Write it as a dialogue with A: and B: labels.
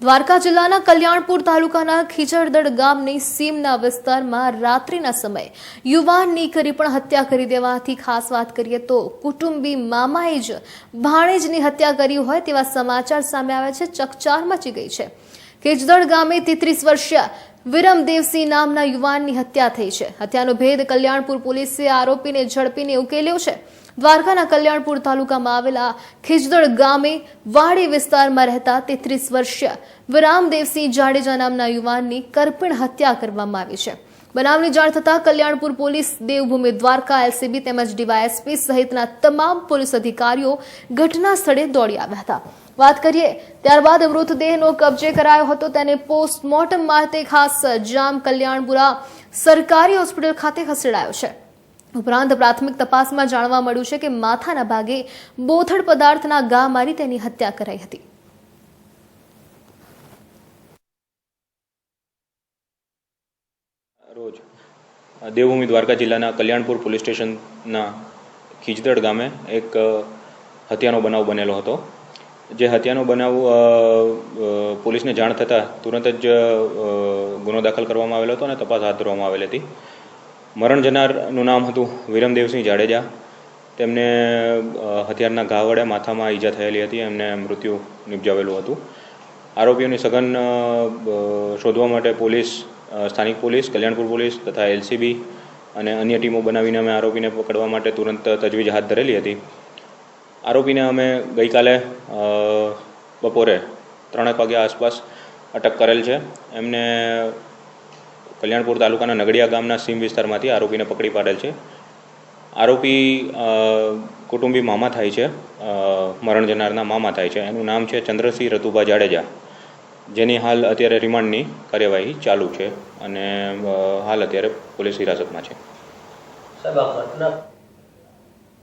A: દ્વારકા જિલ્લાના કલ્યાણપુર તાલુકાના ખીચડદડ ગામની સીમના વિસ્તારમાં રાત્રિના સમયે યુવાનની કરી પણ હત્યા કરી દેવાથી ખાસ વાત કરીએ તો કુટુંબી મામાએ જ ભાણેજની હત્યા કરી હોય તેવા સમાચાર સામે આવ્યા છે. ચકચાર મચી ગઈ છે. ખીચદડ ગામે તેત્રીસ વર્ષીય વિરમદેવસિંહ નામના યુવાનની હત્યા થઈ છે. હત્યાનો ભેદ કલ્યાણપુર પોલીસે આરોપીને ઝડપીને ઉકેલ્યો છે. દ્વારકાના કલ્યાણપુર તાલુકામાં આવેલા ખીજદડ ગામે વાડી વિસ્તારમાં રહેતા તેત્રીસ વર્ષીય વિરામદેવસિંહ જાડેજા નામના યુવાનની કરપીણ હત્યા કરવામાં આવી છે. બનાવની જાણ થતાં કલ્યાણપુર પોલીસ દેવભૂમિ દ્વારકા, એલસીબી તેમજ ડીવાયએસપી સહિતના તમામ પોલીસ અધિકારીઓ ઘટના સ્થળે દોડી આવ્યા હતા. વાત કરીએ, ત્યારબાદ મૃતદેહનો કબજે કરાયો હતો તેને પોસ્ટમોર્ટમ માટે ખાસ જામ કલ્યાણપુરા સરકારી હોસ્પિટલ ખાતે ખસેડાયો છે. ઉપરાંત પ્રાથમિક તપાસમાં જાણવા મળ્યું છે કે માથાના ભાગે બોથડ પદાર્થના ગા મારી તેની હત્યા કરાઈ હતી.
B: રોજ દેવભૂમિ દ્વારકા જિલ્લાના કલ્યાણપુર પોલીસ સ્ટેશનના ખીજદડ ગામે એક હત્યાનો બનાવ બનેલો હતો. જે હત્યાનો બનાવ પોલીસને જાણ થતાં તુરંત જ ગુનો દાખલ કરવામાં આવેલો હતો અને તપાસ હાથ ધરવામાં આવેલી હતી. મરણ જનારનું નામ હતું વિરમદેવસિંહ જાડેજા. તેમને હથિયારના ઘા વડે માથામાં ઈજા થયેલી હતી, એમને મૃત્યુ નિપજાવેલું હતું. આરોપીઓની સઘન શોધવા માટે પોલીસ સ્થાનિક પોલીસ, કલ્યાણપુર પોલીસ તથા એલસીબી અને અન્ય ટીમો બનાવીને અમે આરોપીને પકડવા માટે તુરંત તજવીજ હાથ ધરેલી હતી. આરોપીને અમે ગઈકાલે બપોરે ત્રણેક વાગ્યા આસપાસ અટક કરેલ છે. એમને કલ્યાણપુર તાલુકાના નગડિયા ગામના સીમ વિસ્તારમાંથી આરોપીને પકડી પાડેલ છે. આરોપી કુટુંબી મામા થાય છે. મરણ જનારના મામા થાય છે. એનું નામ છે ચંદ્રસિંહ રતુભા જાડેજા. જેની હાલ અત્યારે રિમાન્ડની કાર્યવાહી ચાલુ છે અને હાલ અત્યારે પોલીસ હિરાસતમાં છે.
C: સાહેબ, આ ઘટના